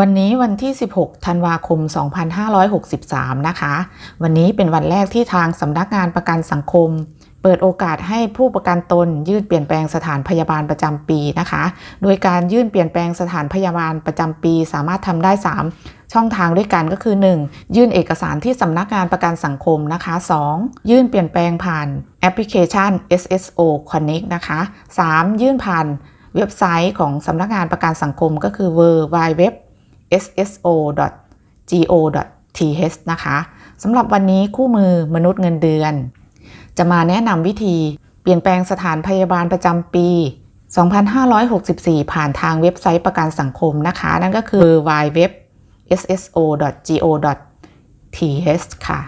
วันนี้วันที่ 16 ธันวาคม 2563 นะคะ วันนี้เป็นวันแรกที่ทางสำนักงานประกันสังคม เปิดโอกาสให้ผู้ประกันตนยื่นเปลี่ยนแปลงสถานพยาบาลประจำปีนะคะ โดยการยื่นเปลี่ยนแปลงสถานพยาบาลประจำปี สามารถทำได้ 3 ช่องทางด้วยกันก็คือ 1. ยื่นเอกสารที่สำนักงานประกันสังคมนะคะ 2. ยื่นเปลี่ยนแปลงผ่านแอปพลิเคชัน SSO Connect นะคะ 3. ยื่นผ่านเว็บไซต์ของสำนักงานประกันสังคมก็คือ w w w sso.go.th นะคะสำหรับวันนี้คู่มือมนุษย์เงินเดือน จะมาแนะนำวิธีเปลี่ยนแปลงสถานพยาบาลประจำปี 2564 ผ่านทางเว็บไซต์ประกันสังคมนะคะ นั่นก็คือ www sso.go.th ค่ะ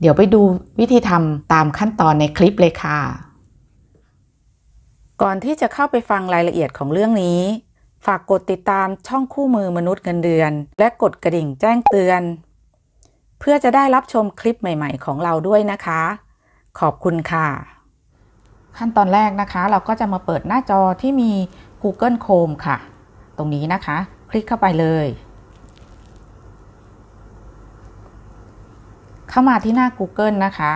เดี๋ยวไปดูวิธีทำตามขั้นตอนในคลิปเลยค่ะ ก่อนที่จะเข้าไปฟังรายละเอียดของเรื่องนี้ ฝากกดติดตามช่องคู่มือมนุษย์เงินเดือน และกดกระดิ่งแจ้งเตือน เพื่อจะได้รับชมคลิปใหม่ ๆ ของเราด้วยนะคะ ขอบคุณค่ะ ขั้นตอนแรกนะคะ เราก็จะมาเปิดหน้าจอที่มี Google Chrome ค่ะ ตรงนี้นะคะ คลิกเข้าไปเลย เข้ามาที่หน้า Google นะคะ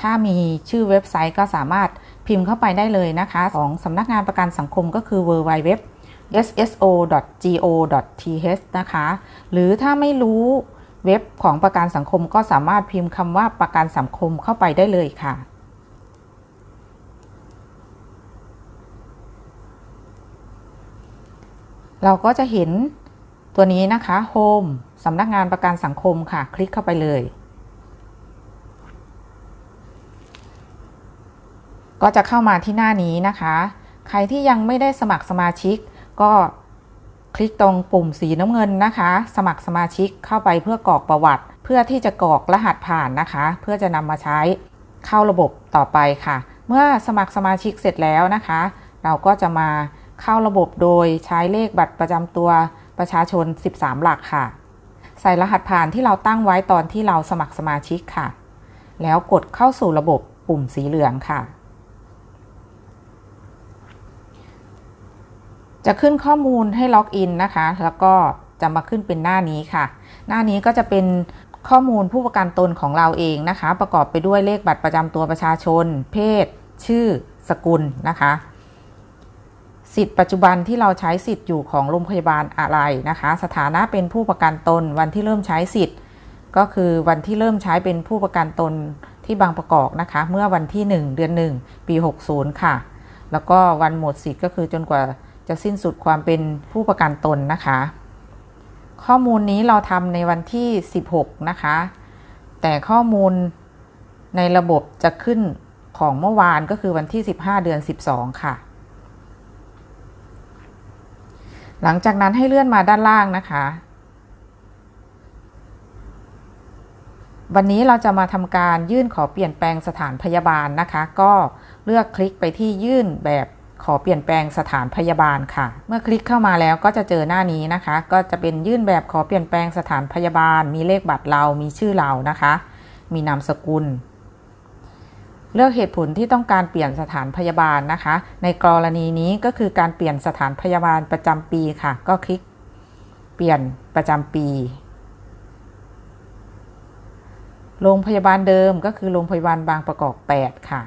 ถ้ามีชื่อเว็บไซต์ก็สามารถพิมพ์เข้าไปได้เลยนะคะ ของสำนักงานประกันสังคมก็คือ www sso.go.th นะคะ หรือถ้าไม่รู้เว็บของประกันสังคมก็สามารถพิมพ์คำว่าประกันสังคมเข้าไปได้เลยค่ะ เราก็จะเห็นตัวนี้นะคะ Home สำนักงานประกันสังคมค่ะ คลิกเข้าไปเลย ก็จะเข้ามาที่หน้านี้นะคะ ใครที่ยังไม่ได้สมัครสมาชิก ก็คลิกตรงปุ่มสีน้ำเงินนะคะ สมัครสมาชิกเข้าไปเพื่อกรอกประวัติ เพื่อที่จะกรอกรหัสผ่านนะคะ เพื่อจะนำมาใช้เข้าระบบต่อไปค่ะ เมื่อสมัครสมาชิกเสร็จแล้วนะคะ เราก็จะมาเข้าระบบโดยใช้เลขบัตรประจำตัวประชาชน 13 หลักค่ะ ใส่รหัสผ่านที่เราตั้งไว้ตอนที่เราสมัครสมาชิกค่ะ แล้วกดเข้าสู่ระบบปุ่มสีเหลืองค่ะ จะขึ้นข้อมูลให้ล็อกอินนะคะ แล้วก็จะมาขึ้นเป็นหน้านี้ค่ะ หน้านี้ก็จะเป็นข้อมูลผู้ประกันตนของเราเองนะคะ ประกอบไปด้วยเลขบัตรประจำตัวประชาชน เพศ ชื่อ สกุลนะคะ สิทธิ์ปัจจุบันที่เราใช้สิทธิ์อยู่ของโรงพยาบาลอะไรนะคะ สถานะเป็นผู้ประกันตนวันที่เริ่มใช้สิทธิ์ ก็คือวันที่เริ่มใช้เป็นผู้ประกันตนที่บางประกอบนะคะ เมื่อวันที่ 1 เดือน 1 ปี 60 ค่ะ แล้วก็วันหมดสิทธิ์ก็คือจนกว่า จะสิ้นสุดความเป็นผู้ประกันตนนะคะ ข้อมูลนี้เราทำในวันที่ 16 นะคะ แต่ข้อมูลในระบบจะขึ้นของเมื่อวานก็คือวันที่ 15 เดือน 12 ค่ะ หลังจากนั้นให้เลื่อนมาด้านล่างนะคะ วันนี้เราจะมาทำการยื่นขอเปลี่ยนแปลงสถานพยาบาลนะคะ ก็เลือกคลิกไปที่ยื่นแบบ ขอเปลี่ยนแปลงสถานพยาบาลค่ะ เมื่อคลิกเข้ามาแล้วก็จะเจอหน้านี้นะคะ ก็จะเป็นยื่นแบบขอเปลี่ยนแปลงสถานพยาบาล มีเลขบัตรเรา มีชื่อเรานะคะ มีนามสกุล เลือกเหตุผลที่ต้องการเปลี่ยนสถานพยาบาลนะคะ ในกรณีนี้ก็คือการเปลี่ยนสถานพยาบาลประจำปีค่ะ ก็คลิกเปลี่ยนประจำปีโรงพยาบาลเดิมก็คือโรงพยาบาลบางประกอบ 8 ค่ะ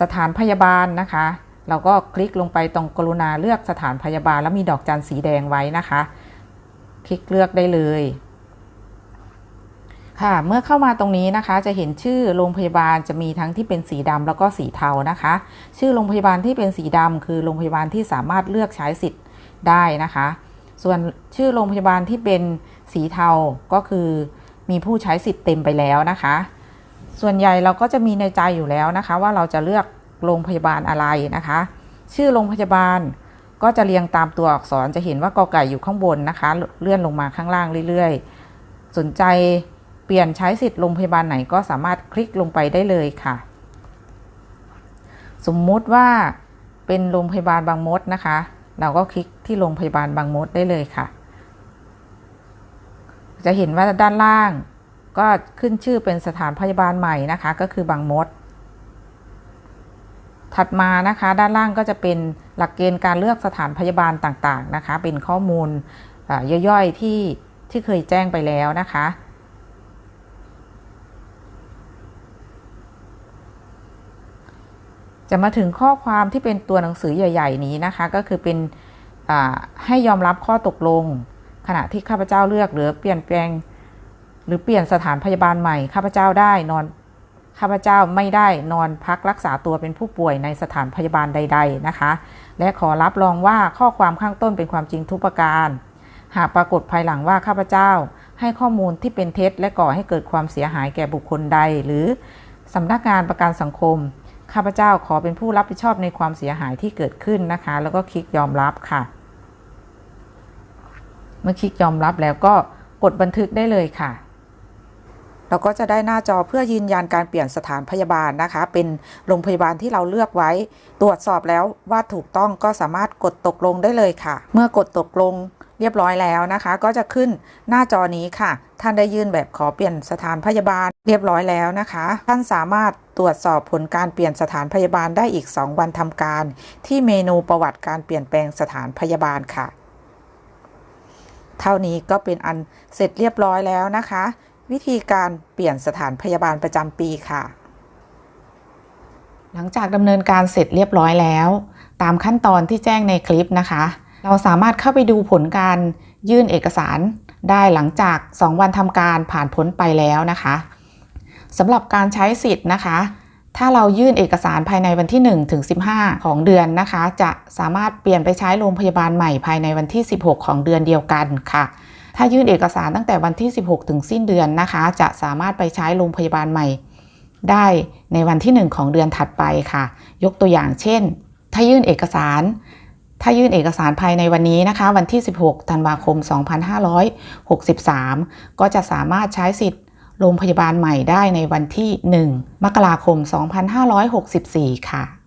สถานพยาบาลนะคะ เราก็คลิกลงไปตรงกรุณาเลือกสถานพยาบาลแล้วมีดอกจันสีแดงไว้นะคะ คลิกเลือกได้เลยค่ะ เมื่อเข้ามาตรงนี้นะคะ จะเห็นชื่อโรงพยาบาลจะมีทั้งที่เป็นสีดำแล้วก็สีเทานะคะ ชื่อโรงพยาบาลที่เป็นสีดำคือโรงพยาบาลที่สามารถเลือกใช้สิทธิ์ได้นะคะ ส่วนชื่อโรงพยาบาลที่เป็นสีเทาก็คือมีผู้ใช้สิทธิ์เต็มไปแล้วนะคะ ส่วนใหญ่เราก็จะมีในใจอยู่แล้วนะคะ ว่าเราจะเลือกโรงพยาบาลอะไรนะคะ ชื่อโรงพยาบาลก็จะเรียงตามตัวอักษรจะเห็นว่ากอไก่อยู่ข้างบนนะคะ เลื่อนลงมาข้างล่างเรื่อยๆ สนใจเปลี่ยนใช้สิทธิ์โรงพยาบาลไหนก็สามารถคลิกลงไปได้เลยค่ะ สมมุติว่าเป็นโรงพยาบาลบางมดนะคะ เราก็คลิกที่โรงพยาบาลบางมดได้เลยค่ะ จะเห็นว่าด้านล่าง ก็ขึ้นชื่อเป็นสถานพยาบาลใหม่นะคะ ก็คือบางมด ถัดมานะคะด้านล่างก็จะเป็นหลักเกณฑ์การเลือกสถานพยาบาลต่างๆนะคะ เป็นข้อมูลย่อยๆที่ที่เคยแจ้งไปแล้วนะคะจะมาถึงข้อความที่เป็นตัวหนังสือใหญ่ ๆ นี้นะคะ ก็คือเป็นให้ยอมรับข้อตกลง ขณะที่ข้าพเจ้าเลือกหรือเปลี่ยนแปลง หรือเปลี่ยนสถานพยาบาลใหม่ข้าพเจ้าได้นอนข้าพเจ้าไม่ได้นอนพักรักษาตัวเป็นผู้ป่วยในสถานพยาบาลใด ๆนะคะ และขอรับรองว่าข้อความข้างต้นเป็นความจริงทุกประการ หากปรากฏภายหลังว่าข้าพเจ้า ให้ข้อมูลที่เป็นเท็จ และก่อให้เกิดความเสียหายแก่บุคคลใด หรือสำนักงานประกันสังคม ข้าพเจ้าขอเป็นผู้รับผิดชอบในความเสียหายที่เกิดขึ้นนะคะ แล้วก็คลิกยอมรับค่ะ เมื่อคลิกยอมรับแล้วก็กดบันทึกได้เลยค่ะ เราก็จะได้หน้าจอเพื่อยืนยันการเปลี่ยนสถานพยาบาลนะคะ เป็นโรงพยาบาลที่เราเลือกไว้ ตรวจสอบแล้วว่าถูกต้องก็สามารถกดตกลงได้เลยค่ะ เมื่อกดตกลงเรียบร้อยแล้วนะคะ ก็จะขึ้นหน้าจอนี้ค่ะ ท่านได้ยื่นแบบขอเปลี่ยนสถานพยาบาลเรียบร้อยแล้วนะคะ ท่านสามารถตรวจสอบผลการเปลี่ยนสถานพยาบาลได้อีก 2 วันทำการ ที่เมนูประวัติการเปลี่ยนแปลงสถานพยาบาลค่ะ เท่านี้ก็เป็นอันเสร็จเรียบร้อยแล้วนะคะ วิธีการเปลี่ยนสถานพยาบาลประจำปีค่ะ หลังจากดำเนินการเสร็จเรียบร้อยแล้ว ตามขั้นตอนที่แจ้งในคลิปนะคะ เราสามารถเข้าไปดูผลการยื่นเอกสารได้หลังจาก 2 วันทำการผ่านพ้นไปแล้วนะคะสำหรับการใช้สิทธิ์นะคะ ถ้าเรายื่นเอกสารภายในวันที่1ถึง15 ของเดือนนะคะ จะสามารถเปลี่ยนไปใช้โรงพยาบาลใหม่ภายในวันที่ 16 ของเดือนเดียวกันค่ะ ถ้ายื่นเอกสารตั้งแต่วันที่ 16 ถึงสิ้นเดือนนะคะ จะสามารถไปใช้โรงพยาบาลใหม่ ได้ในวันที่ 1 ของเดือนถัดไปค่ะ ยกตัวอย่างเช่น ถ้ายื่นเอกสาร ถ้ายื่นเอกสารภายในวันนี้นะคะ วันที่ 16 ธันวาคม 2563 ก็จะสามารถใช้สิทธิ์โรงพยาบาลใหม่ได้ในวันที่ 1 มกราคม 2564 ค่ะ